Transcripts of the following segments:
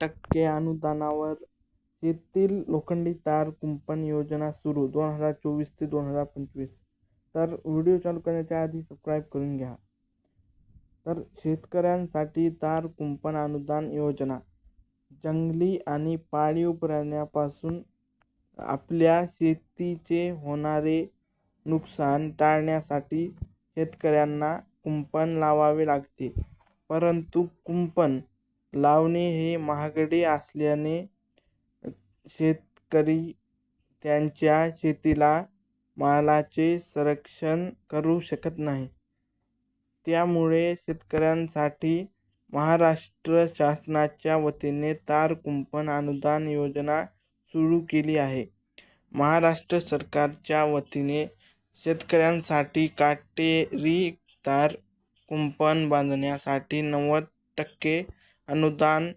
टक्के अनुदानावर शेतील लोखंडी तार कुंपण योजना सुरू दोन हजार चोवीस ते दोन हजार पंचवीस. तर व्हिडिओ चालू करण्याच्या आधी सबस्क्राईब करून घ्या. तर शेतकऱ्यांसाठी तार कुंपण अनुदान योजना. जंगली आणि पाळीव प्राण्यापासून आपल्या शेतीचे होणारे नुकसान टाळण्यासाठी शेतकऱ्यांना कुंपण लावावे लागते. परंतु कुंपण लावणी ही महागडी असल्याने शेतकरी त्यांच्या शेतीला मालाचे संरक्षण करू शकत नाही. त्यामुळे शेतकऱ्यांसाठी महाराष्ट्र शासनाच्या वतीने तार कुंपण अनुदान योजना सुरू केली आहे. महाराष्ट्र सरकारच्या वतीने शेतकऱ्यांसाठी काटेरी तार कुंपण बांधण्यासाठी नव्वद टक्के अनुदान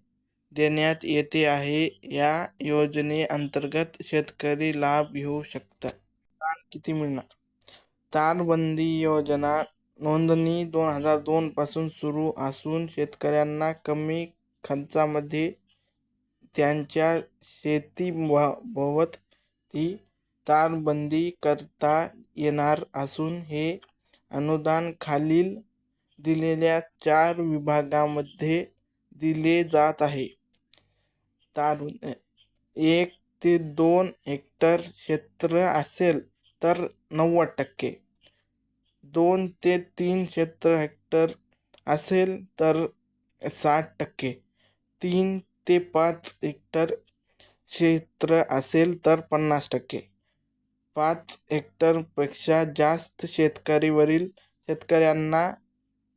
देण्यात येते आहे. या योजनेअंतर्गत शेतकरी लाभ घेऊ शकतात अनुदान किती मिळणार? तारबंदी योजना नोंदणी दोन हजार दोन पासून सुरू असून शेतकऱ्यांना कमी खर्चामध्ये त्यांच्या शेतीभोवती तारबंदी करता येणार असून हे अनुदान खालील दिलेल्या चार विभागांमध्ये दिले जात आहे. तारून एक ते दोन हेक्टर क्षेत्र असेल तर नव्वद टक्के. दोन ते तीन क्षेत्र हेक्टर असेल तर साठ टक्के. तीन ते पाच हेक्टर क्षेत्र असेल तर पन्नास टक्के. पाच हेक्टरपेक्षा जास्त शेतकरीवरील शेतकऱ्यांना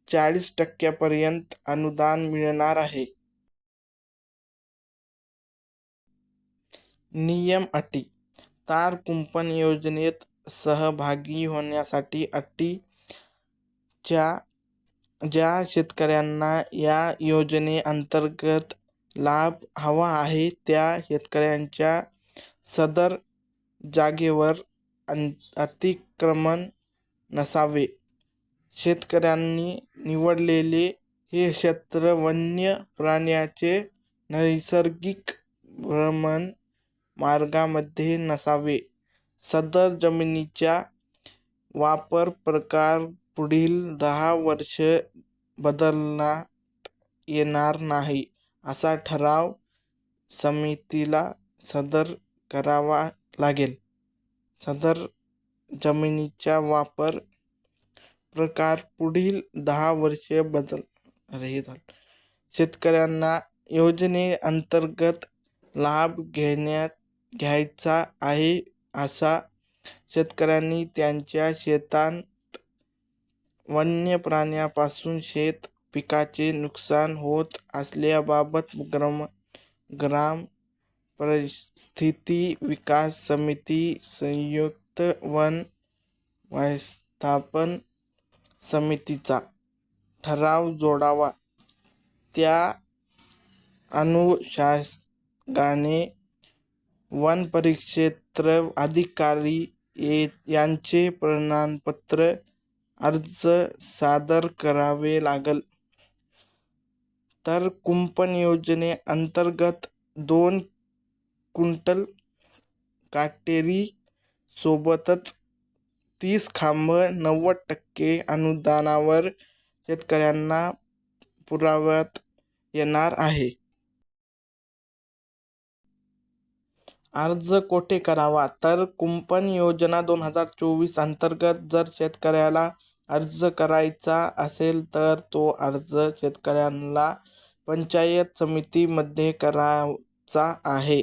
चाळीस टक्क्यापर्यंत अनुदान मिळणार आहे. नियम अटी. तार कुंपण योजनेत सहभागी होण्यासाठी अटीच्या ज्या शेतकऱ्यांना या योजनेअंतर्गत लाभ हवा आहे त्या शेतकऱ्यांच्या सदर जागेवर अतिक्रमण नसावे. शेतकऱ्यांनी निवडलेले हे क्षेत्र वन्य प्राण्याचे नैसर्गिक भ्रमण मार्गामध्ये नसावे. सदर जमिनीचा वापर प्रकार पुढील दहा वर्ष बदलण्यात येणार नाही असा ठराव समितीला सदर करावा लागेल. सदर जमिनीचा वापर प्रकार पुढील दहा वर्षे बदल. अरे हे झालं. शेतकऱ्यांना योजनेअंतर्गत लाभ घेण्यात घ्यायचा आहे असा शेतकऱ्यांनी त्यांच्या शेतात वन्य प्राण्यापासून शेत पिकाचे नुकसान होत असल्याबाबत ग्राम ग्राम परिस्थिती विकास समिती संयुक्त वन व्यवस्थापन समितीचा ठराव जोडावा. त्या अनुषंगाने वन परिक्षेत्र अधिकारी यांचे प्रमाणपत्र अर्ज सादर करावे लागेल. तर कुंपण योजनेअंतर्गत दोन क्विंटल काटेरी सोबतच तीस खांब नव्वद टक्के अनुदानावर शेतकऱ्यांना पुरवण्यात येणार आहे. अर्ज कोठे करावा? तर कुंपण योजना दोन हजार चोवीस अंतर्गत जर शेतकऱ्याला अर्ज करायचा असेल तर तो अर्ज शेतकऱ्यांना पंचायत समितीमध्ये करायचा आहे.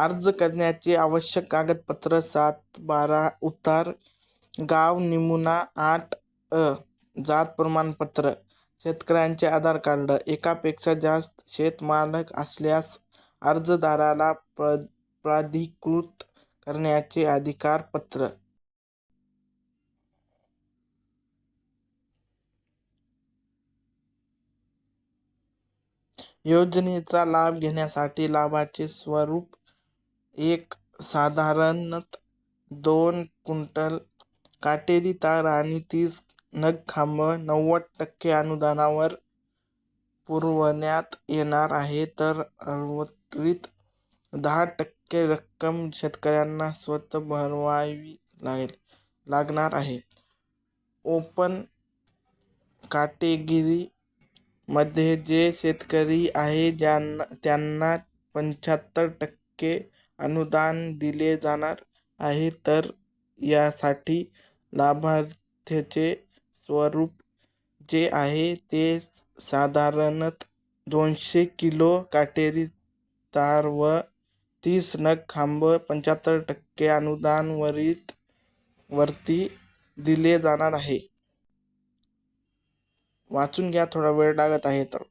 अर्ज करण्याची आवश्यक कागदपत्र सात बारा उतार गाव नमुना आठ अ जात प्रमाणपत्र शेतकऱ्यांचे आधार कार्ड एकापेक्षा जास्त शेतमालक असल्यास अर्जदाराला प्र प्राधिकृत करण्याचे अधिकार पत्र योजनेचा लाभ घेण्यासाठी लाभाचे स्वरूप एक साधारणत दोन क्विंटल काटेरी तार आणि तीस नग खांब नव्वद टक्के अनुदानावर पुरवण्यात येणार आहे तर उर्वरित दहा टक्के रक्कम शेतकऱ्यांना स्वतः भरावी लागणार आहे. ओपन काटेगिरीमध्ये जे शेतकरी आहे ज्यांना त्यांना पंच्याहत्तर टक्के अनुदान दिले जाणार आहे तर यासाठी लाभार्थीचे स्वरूप जे आहे ते साधारणत दोनशे किलो काटेरी तार व तीस नग खांब पंच्याहत्तर टक्के अनुदानवरीत वरती दिले जाणार आहे. वाचून घ्या थोडा वेळ लागत आहे तर.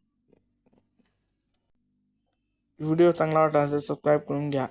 व्हिडिओ चांगला वाटला असेल सबस्क्राईब करून घ्या.